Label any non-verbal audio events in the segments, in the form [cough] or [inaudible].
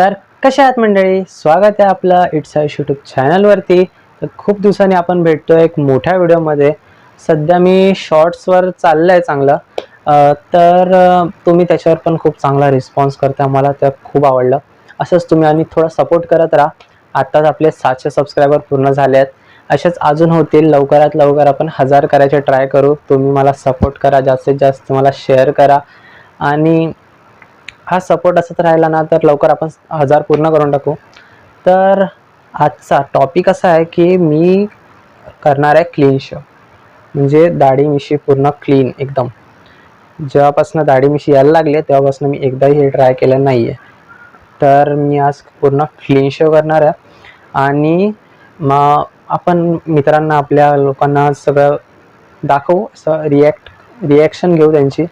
तर कशा आहात मंडळी? स्वागत आहे आपलं इट्स आयुष यूट्यूब चॅनलवरती तर खूप दिवसांनी आपण भेटतो एक मोठ्या व्हिडिओमध्ये सध्या मी शॉर्ट्सवर चाललं आहे चांगलं. तर तुम्ही त्याच्यावर पण खूप चांगला रिस्पॉन्स करता मला त्या खूप आवडलं. असंच तुम्ही आणि थोडा सपोर्ट करत राहा. आत्ताच आपले सातशे सबस्क्रायबर पूर्ण झाले आहेत असेच अजून होतील. लवकरात लवकर आपण हजार करायचे ट्राय करू. तुम्ही मला सपोर्ट करा. जास्तीत जास्त मला शेअर करा. आणि हा सपोर्ट असत राहिला ना तर लवकर आपण हजार पूर्ण करून टाकू. तर आजचा टॉपिक असा आहे की मी करणार आहे क्लीन शो म्हणजे दाढी मिशी पूर्ण क्लीन एकदम. जेव्हापासून दाढी मिशी यायला लागली तेव्हापासून मी एकदाही हे ट्राय केलं नाही आहे तर मी आज पूर्ण क्लीन शो करणार आहे. आणि मग आपण मित्रांना आपल्या लोकांना सगळं दाखवू असं रिॲक्ट रिॲक्शन घेऊ त्यांची.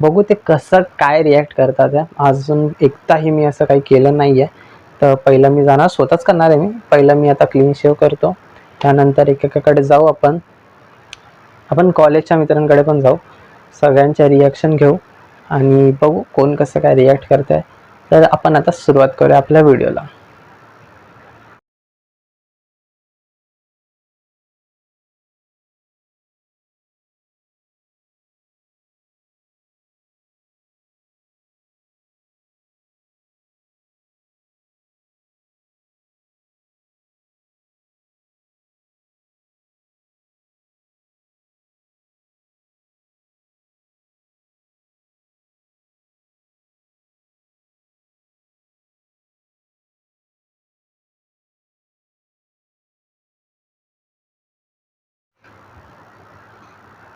बघू ते कसं काय रिॲक्ट करतात अजून एकदाही मी असं काही केलं नाही आहे तर पहिलं मी जाणार स्वतःच करणार आहे मी. पहिलं मी आता क्लीन शेव करतो. त्यानंतर एकेकाकडे जाऊ आपण. आपण कॉलेजच्या मित्रांकडे पण जाऊ. सगळ्यांच्या रिॲक्शन घेऊ. आणि बघू कोण कसं काय रिॲक्ट करत आहे तर आपण आता सुरुवात करूया आपल्या व्हिडिओला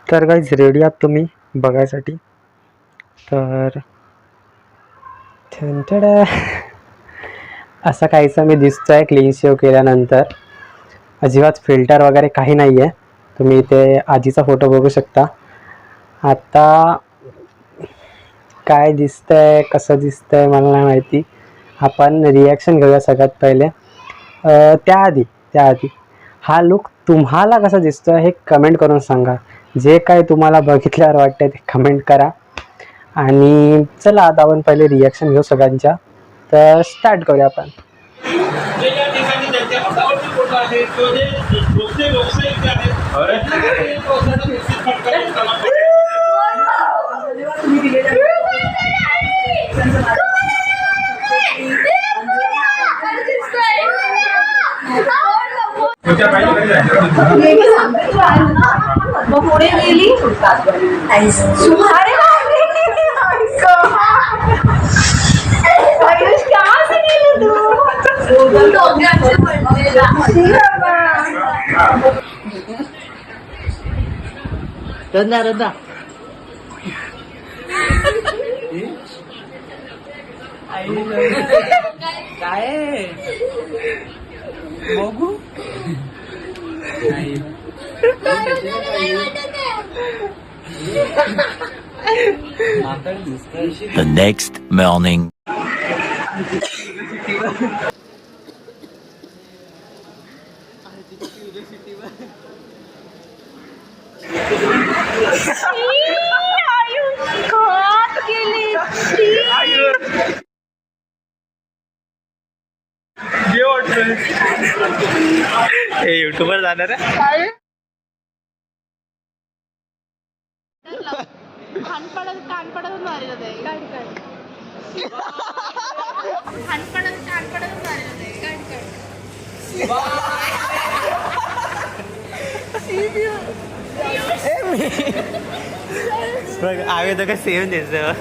तर काहीच रेडी आहात तुम्ही बघायसाठी? तर ठणठणा. असं काहीसं मी आहे क्लीन शेव केल्यानंतर. अजिबात फिल्टर वगैरे काही नाही आहे तुम्ही इथे आजीचा फोटो बघू शकता. आता काय दिसतंय कसं दिसतंय मला नाही माहिती. आपण रिॲक्शन घेऊया सगळ्यात पहिले. त्याआधी त्याआधी. हा लुक तुम्हाला कसा दिसतो हे कमेंट करून सांगा. जे काय तुम्हाला बघितल्यावर वाटतं ते कमेंट करा. आणि चला आता आपण पहिले रिॲक्शन घेऊ सगळ्यांच्या. तर स्टार्ट करूया आपण. [laughs] मग पुढे गेली? अरे! आयुष, का असं केलं तू? शी बाबा. रंदा रंदा. काय? बघू. The next morning. हे युट्यूबर जाणार आहे खानपडत कानपडतच मारेल ते काढ काढ खानपडत कानपडतच मारेल ते काढ काढ बघ आवे तर काय सेम दिसतं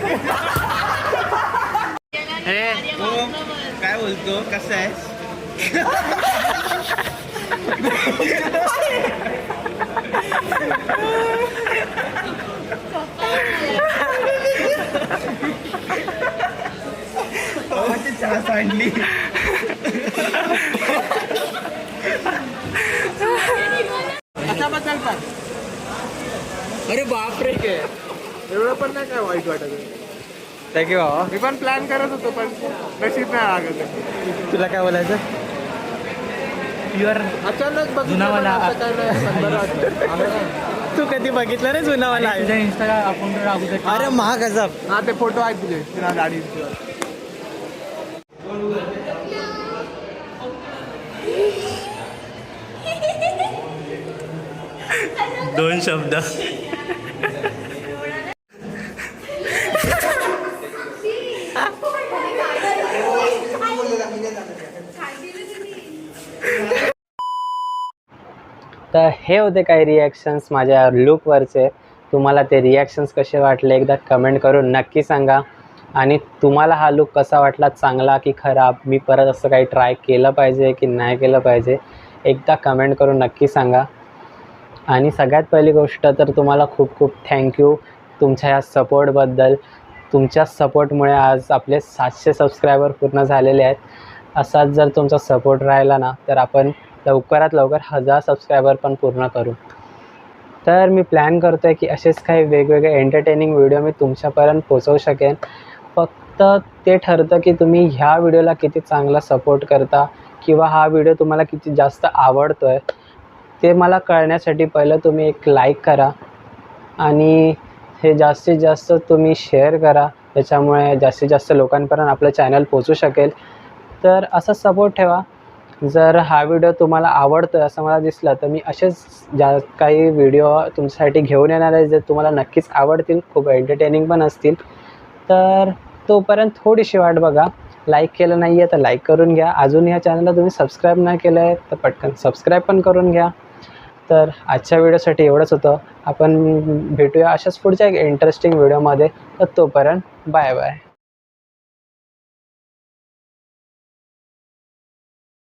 अरे काय बोलतो? कसं आहे [laughs] चहा सांडली असा अरे बापरे. एवढं पण नाही काय वाईट वाटत. थँक यू भावा. मी पण प्लॅन करत होतो पण नशीब नाही लागत. तुला काय बोलायचं? युअर अचानक बघितलं जुनावाला. पण [laughs] तू कधी बघितलं रे जुना मला इंस्टाग्राम अरे महाग गजब हा ते फोटो आहे तुझे. तुला गाडी. दोन शब्द. तर हे होते काही रिॲक्शन्स माझ्या लुकवरचे तुम्हाला ते रिॲक्शन्स कसे वाटले एकदा कमेंट करून नक्की सांगा. आणि तुम्हाला हा लुक कसा वाटला चांगला की खराब मी परत असं काही ट्राय केलं पाहिजे की नाही केलं पाहिजे एकदा कमेंट करून नक्की सांगा. आणि सगळ्यात पहिली गोष्ट तर तुम्हाला खूप खूप थँक्यू तुमच्या ह्या सपोर्टबद्दल तुमच्या सपोर्टमुळे आज आपले सातशे सबस्क्रायबर पूर्ण झालेले आहेत. असाच जर तुमचा सपोर्ट राहिला ना तर आपण लवकरात लवकर हजार सबस्क्रायबर पण पूर्ण करू. तर मी प्लॅन करतो आहे की असेच काही वेगवेगळे एंटरटेनिंग व्हिडिओ मी तुमच्यापर्यंत पोचवू शकेन. फक्त ते ठरतं की तुम्ही ह्या व्हिडिओला किती चांगला सपोर्ट करता किंवा हा व्हिडिओ तुम्हाला किती जास्त आवडतो आहे ते मला कळण्यासाठी पहिलं तुम्ही एक लाईक करा आणि हे जास्तीत जास्त तुम्ही शेअर करा. त्याच्यामुळे जास्तीत जास्त लोकांपर्यंत आपलं चॅनल पोचू शकेल. तर असा सपोर्ट ठेवा. जर हा व्हिडिओ तुम्हाला आवडतो आहे असं मला दिसलं तर मी असेच ज्या काही व्हिडिओ तुमच्यासाठी घेऊन येणार आहे जे तुम्हाला नक्कीच आवडतील खूप एंटरटेनिंग पण असतील. तर तोपर्यंत थोडीशी वाट बघा. लाईक केलं नाही आहे तर लाईक करून घ्या. अजून ह्या चॅनलला तुम्ही सबस्क्राईब नाही केलं आहे तर पटकन सबस्क्राईब पण करून घ्या. तर आजच्या व्हिडिओसाठी एवढंच होतं. आपण भेटूया अशाच पुढच्या एक इंटरेस्टिंग व्हिडिओमध्ये तर तोपर्यंत बाय बाय